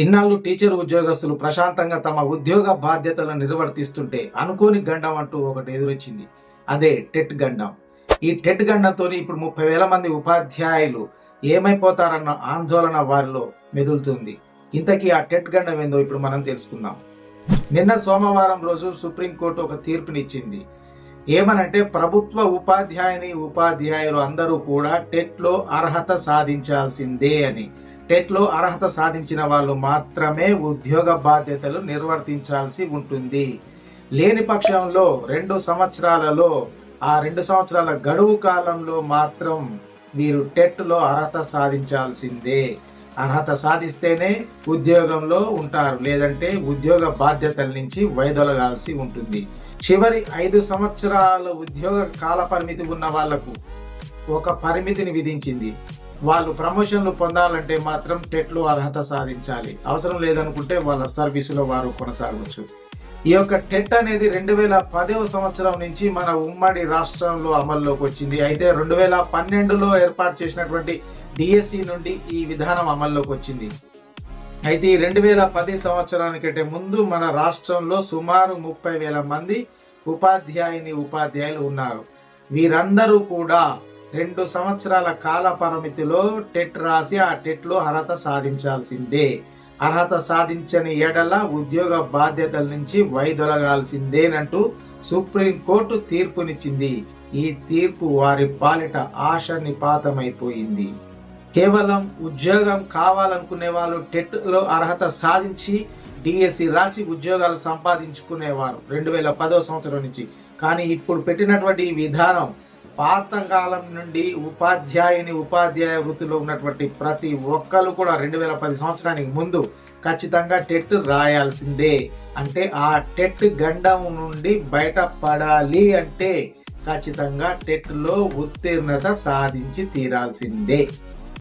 ఇన్నాళ్ళు టీచర్ ఉద్యోగస్తులు ప్రశాంతంగా తమ ఉద్యోగ బాధ్యతలను నిర్వర్తిస్తుంటే అనుకోని గండం అంటూ ఒకటి ఎదురొచ్చింది. అదే టెట్ గండం. ఈ టెట్ గండంతో ఇప్పుడు ముప్పై వేల మంది ఉపాధ్యాయులు ఏమైపోతారన్న ఆందోళన వారిలో మెదులుతుంది. ఇంతకీ ఆ టెట్ గండం ఏందో ఇప్పుడు మనం తెలుసుకుందాం. నిన్న సోమవారం రోజు సుప్రీంకోర్టు ఒక తీర్పునిచ్చింది. ఏమనంటే ప్రభుత్వ ఉపాధ్యాయుని ఉపాధ్యాయులు అందరూ కూడా టెట్లో అర్హత సాధించాల్సిందే అని. టెట్లో అర్హత సాధించిన వాళ్ళు మాత్రమే ఉద్యోగ బాధ్యతలు నిర్వర్తించాల్సి ఉంటుంది. లేని పక్షంలో రెండు సంవత్సరాలలో ఆ రెండు సంవత్సరాల గడువు కాలంలో మాత్రం మీరు టెట్లో అర్హత సాధించాల్సిందే. అర్హత సాధిస్తేనే ఉద్యోగంలో ఉంటారు లేదంటే ఉద్యోగ బాధ్యతల నుంచి వైదొలగాల్సి ఉంటుంది. చివరి ఐదు సంవత్సరాల ఉద్యోగ కాల పరిమితి ఉన్న వాళ్ళకు ఒక పరిమితిని విధించింది. వాళ్ళు ప్రమోషన్లు పొందాలంటే మాత్రం టెట్లో అర్హత సాధించాలి. అవసరం లేదనుకుంటే వాళ్ళ సర్వీసులో వారు కొనసాగవచ్చు ఈ యొక్క టెట్ అనేది రెండు వేల పదవ సంవత్సరం నుంచి మన ఉమ్మడి రాష్ట్రంలో అమల్లోకి వచ్చింది అయితే రెండు వేల పన్నెండులో ఏర్పాటు చేసినటువంటి డిఎస్సి నుండి ఈ విధానం అమల్లోకి వచ్చింది అయితే ఈ రెండు వేల పది సంవత్సరానికంటే ముందు మన రాష్ట్రంలో సుమారు ముప్పై వేల మంది ఉపాధ్యాయుని ఉపాధ్యాయులు ఉన్నారు. వీరందరూ కూడా రెండు సంవత్సరాల కాల పరిమితిలో టెట్ రాసి ఆ టెట్లో అర్హత సాధించాల్సిందే. అర్హత సాధించని ఎడల ఉద్యోగ బాధ్యతల నుంచి వైదొలగాల్సిందేనంటూ సుప్రీంకోర్టు తీర్పునిచ్చింది. ఈ తీర్పు వారి పాలిట ఆశ నిపాతమైపోయింది కేవలం ఉద్యోగం కావాలనుకునే వాళ్ళు టెట్లో అర్హత సాధించి డిఎస్సి రాసి ఉద్యోగాలు సంపాదించుకునేవారు రెండు వేల పదో సంవత్సరం నుంచి. కానీ ఇప్పుడు పెట్టినటువంటి ఈ విధానం పాతకాలం నుండి ఉపాధ్యాయుని ఉపాధ్యాయ వృత్తిలో ఉన్నటువంటి ప్రతి ఒక్కరు కూడా రెండు వేల పది సంవత్సరానికి ముందు ఖచ్చితంగా టెట్ రాయాల్సిందే. అంటే ఆ టెట్ గండం నుండి బయటపడాలి అంటే ఖచ్చితంగా టెట్లో ఉత్తీర్ణత సాధించి తీరాల్సిందే.